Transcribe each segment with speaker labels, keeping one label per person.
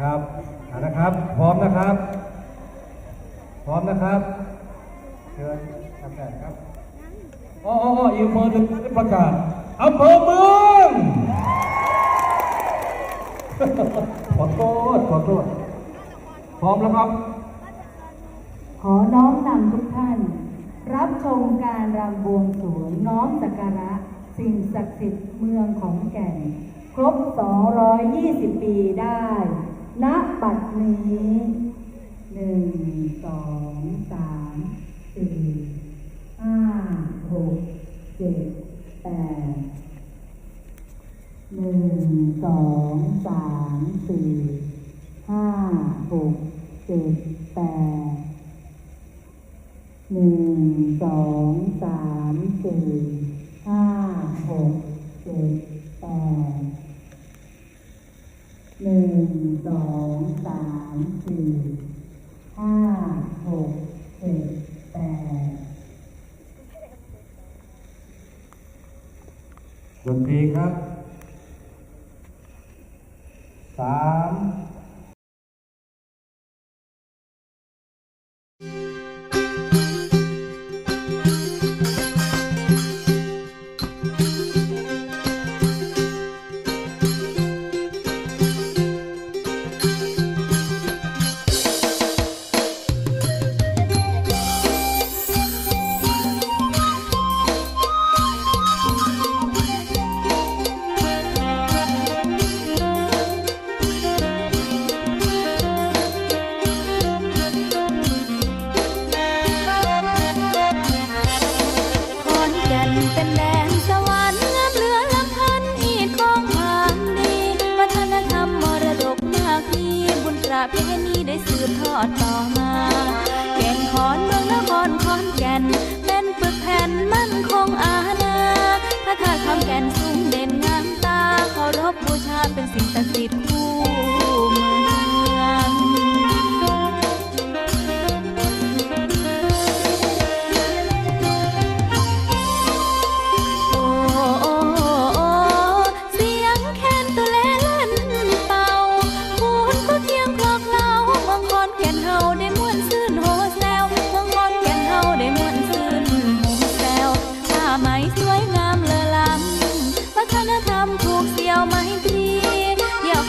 Speaker 1: ครับเอานะครับ พร้อมนะครับ พร้อมนะครับเชิญทำการครับอ๋ออ๋ออีกอำเภอหนึ่งได้ประกาศอำเภอเมืองขอโทษขอโทษพร้อมแล้วครับ
Speaker 2: ขอน้อมนำทุกท่าน รับชมการรำบวงสรวงน้อมสักการะ สิ่งศักดิ์สิทธิ์เมืองของแก่น ครบ 220 ปีได้ ณบัดนี้หนึ่งสองสามสี่ห้าหกเจ็ดแปดหนึ่งสองสามสี่ห้าหกเจ็ดแปดหนึ่งสองสามสี่ห้าหกเจ็ดแปดหนึ่งสอง สามสี่ห้าหกเจ็ดแปด
Speaker 1: ดนตรีครับสาม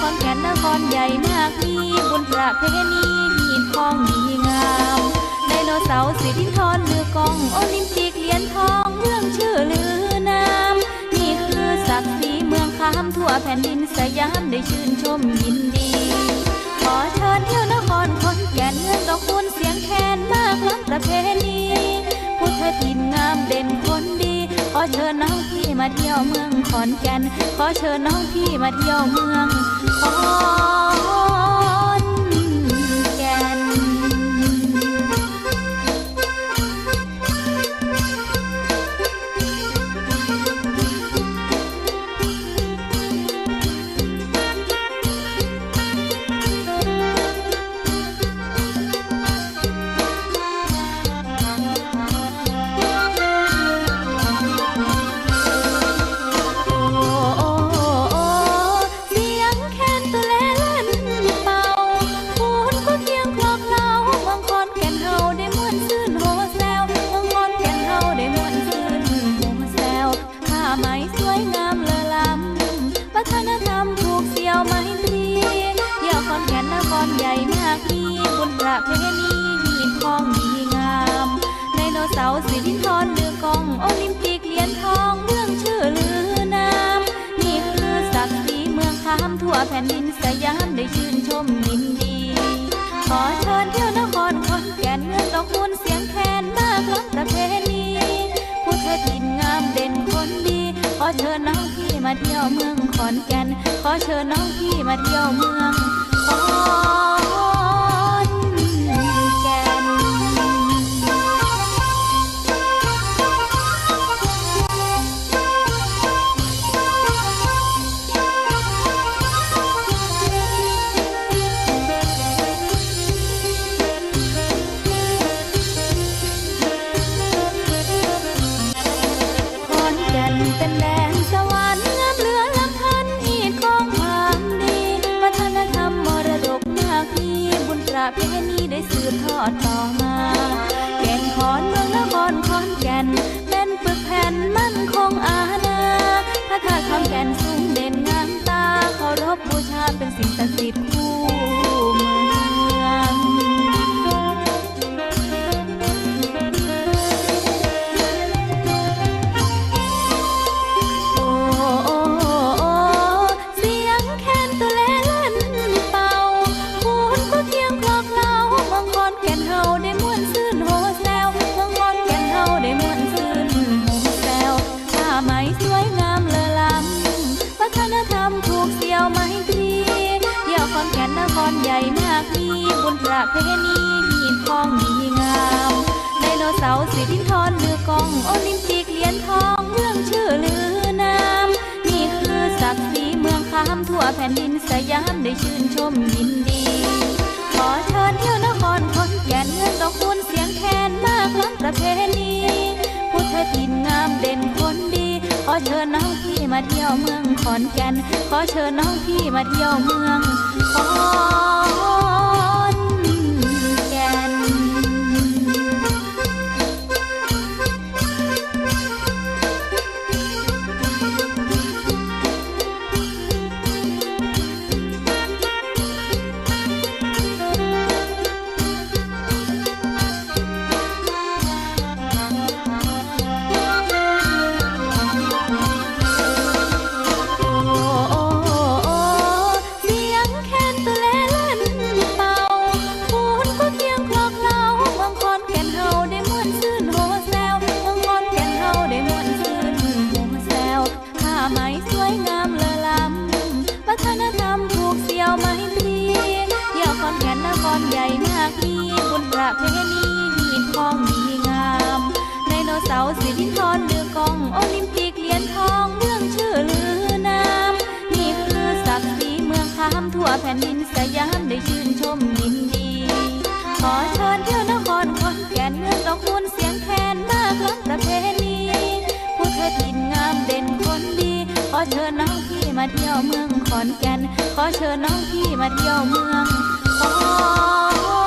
Speaker 3: อนแก่นนครใหญ่มากมีบุญประเพณีหีดทองดีงามไดโนเสาร์สิรินทรลือกองโอลิมปิกเหรียญทองเรื่องชื่อลือนามนี่คือศักดิ์ศรีเมืองคามทั่วแผ่นดินสยามได้ชื่นชมยินดี ขอเชิญเที่ยวนครขอนแก่นเมืองดอกคูณเสียงแคนมากล้ำประเพณีพุทธถิ่นงามเด่นคนดีขอเชิญน้องพี่ มาเที่ยวเมืองขอนแก่น ขอเชิญน้องพี่มาเที่ยวเมืองขอนาสิรินทรลือกองโอลิมปิกเหรียญทองเรื่องชื่อลือนามนี่คือศักดิ์ศรีเมืองคามทั่วแผ่นดินสยามได้ชื่นชมยินดี ขอเชิญเที่ยวนครขอนแก่นเมืองดอกคูณเสียงแคนมากล้ำประเพณีพุทธถิ่นงามเด่นคนดี ขอเชิญน้องพี่มาเที่ยวเมืองขอนแก่น ขอเชิญน้องพี่มาเที่ยวเมืองขอน นแก่นเป็นปึกแผ่นมั่นคงอาณาพระธาตุคำแก่นสูงเด่นงามตาเคารพบูชาเป็นสิ่งศักดิ์สิทธิ์ เพณีหีทองดีงามไดโนเสาร์สิรินทรมือกองโอลิมปิกเหรียญทองเมืองชื่อลือนามนี่คือศักดิ์ศรีเมืองคามทั่วแผ่นดินสยามได้ชื่นชมยินดี ขอเชิญเที่ยวนครขอนแก่นเมืองดอกคูณเสียงแคนมากล้ำประเพณีพุทธถิ่นงามเด่นคนดี ขอเชิญน้องพี่มาเที่ยวเมืองขอนแก่น ขอเชิญน้องพี่มาเที่ยวเมืองขอน อเชิญน้องพี่มาเที่ยวเมืองขอนแก่น ขอเชิญน้องพี่มาเที่ยวเมืองขอน